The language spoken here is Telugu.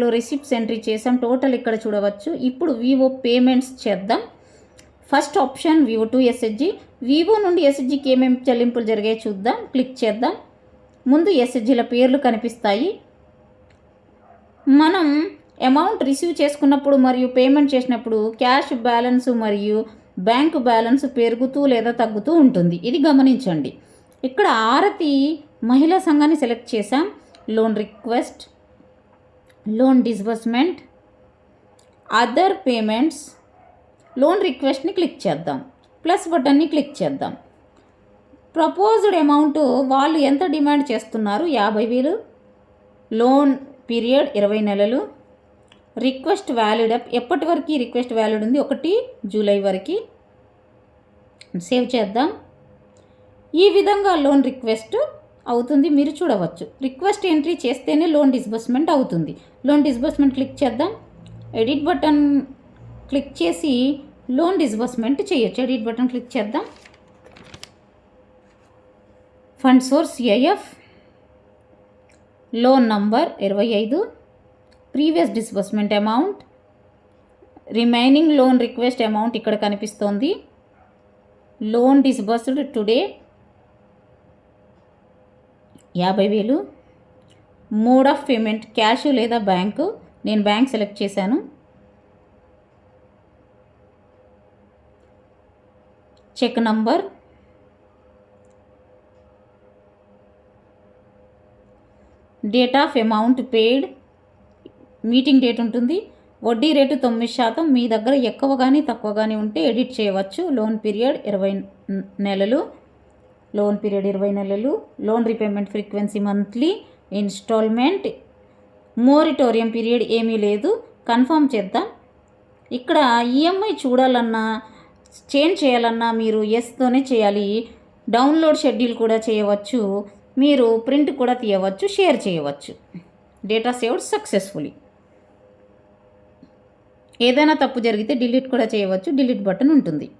లో రిసిప్ట్స్ ఎంట్రీ చేసాం టోటల్ ఇక్కడ చూడవచ్చు. ఇప్పుడు వివో పేమెంట్స్ చేద్దాం. First option VO to SHG VO నుండి ఎస్హెచ్జికి ఏమేమి చెల్లింపులు జరిగాయి చూద్దాం. క్లిక్ చేద్దాం. ముందు ఎస్హెచ్జిల పేర్లు కనిపిస్తాయి. మనం అమౌంట్ రిసీవ్ చేసుకున్నప్పుడు మరియు పేమెంట్ చేసినప్పుడు క్యాష్ బ్యాలెన్స్ మరియు బ్యాంకు బ్యాలెన్స్ పెరుగుతూ లేదా తగ్గుతూ ఉంటుంది. ఇది గమనించండి. ఇక్కడ ఆరతి మహిళా సంఘాన్ని సెలెక్ట్ చేసాం loan request. Loan disbursement other payments loan రిక్వెస్ట్ని click చేద్దాం. ప్లస్ బటన్ని క్లిక్ చేద్దాం. ప్రపోజ్డ్ అమౌంట్ వాళ్ళు ఎంత డిమాండ్ చేస్తున్నారు? యాభై వేలు. లోన్ పీరియడ్ ఇరవై నెలలు. Request valid up. ఎప్పటి వరకు రిక్వెస్ట్ వ్యాలిడ్ ఉంది? ఒకటి జూలై వరకు. సేవ్ చేద్దాం. ఈ విధంగా లోన్ రిక్వెస్ట్ అవుతుంది మీరు చూడవచ్చు. రిక్వెస్ట్ ఎంట్రీ చేస్తేనే లోన్ డిస్బర్స్మెంట్ అవుతుంది. లోన్ డిస్బర్స్మెంట్ క్లిక్ చేద్దాం. ఎడిట్ బటన్ క్లిక్ చేసి లోన్ డిస్బర్స్మెంట్ చేయొచ్చు. ఎడిట్ బటన్ క్లిక్ చేద్దాం. Fund source AF loan number ఇరవై ఐదు. Previous disbursement amount. Remaining loan request amount ఇక్కడ కనిపిస్తోంది. Loan disbursed today. యాభై వేలు. మోడ్ ఆఫ్ పేమెంట్ క్యాష్ లేదా బ్యాంకు నేను బ్యాంక్ సెలెక్ట్ చేశాను. Cheque number date of amount paid. Meeting date ఉంటుంది. వడ్డీ రేటు తొమ్మిది శాతం. మీ దగ్గర ఎక్కువ కానీ తక్కువ కానీ ఉంటే ఎడిట్ చేయవచ్చు. లోన్ పీరియడ్ ఇరవై నెలలు. లోన్ పీరియడ్ ఇరవై నెలలు loan repayment frequency monthly installment. Moratorium period ఏమీ లేదు. కన్ఫర్మ్ చేద్దాం. ఇక్కడ ఈఎంఐ చూడాలన్నా చేంజ్ చేయాలన్నా మీరు ఎస్తోనే చేయాలి. డౌన్లోడ్ షెడ్యూల్ కూడా చేయవచ్చు. మీరు ప్రింట్ కూడా తీయవచ్చు షేర్ చేయవచ్చు. Data saved successfully. ఏదైనా తప్పు జరిగితే డిలీట్ కూడా చేయవచ్చు. డిలీట్ బటన్ ఉంటుంది.